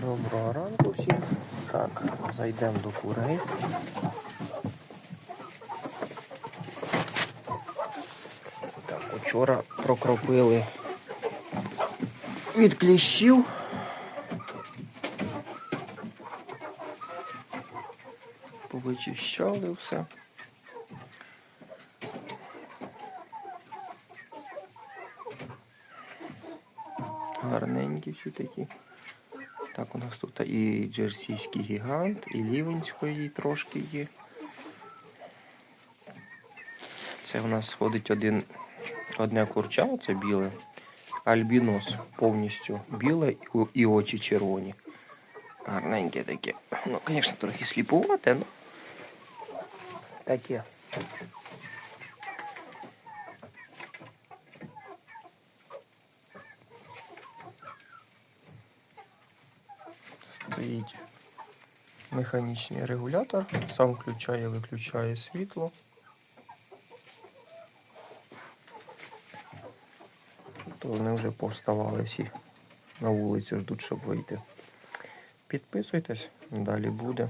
Доброго ранку всім. Так, зайдемо до курей. Так, вчора прокропили від кліщів. Повичищали все. Гарненькі всі такі. Так, у нас тут і джерсійський гігант, і лівенської трошки є. Це в нас ходить один, одне курча, це біле. Альбінос повністю біле і очі червоні. Гарненьке таке. Ну, звісно, трохи сліпувате, але таке. Стоїть механічний регулятор, сам включає, виключає світло. То вони вже повставали всі на вулицю, ждуть, щоб вийти. Підписуйтесь, далі буде.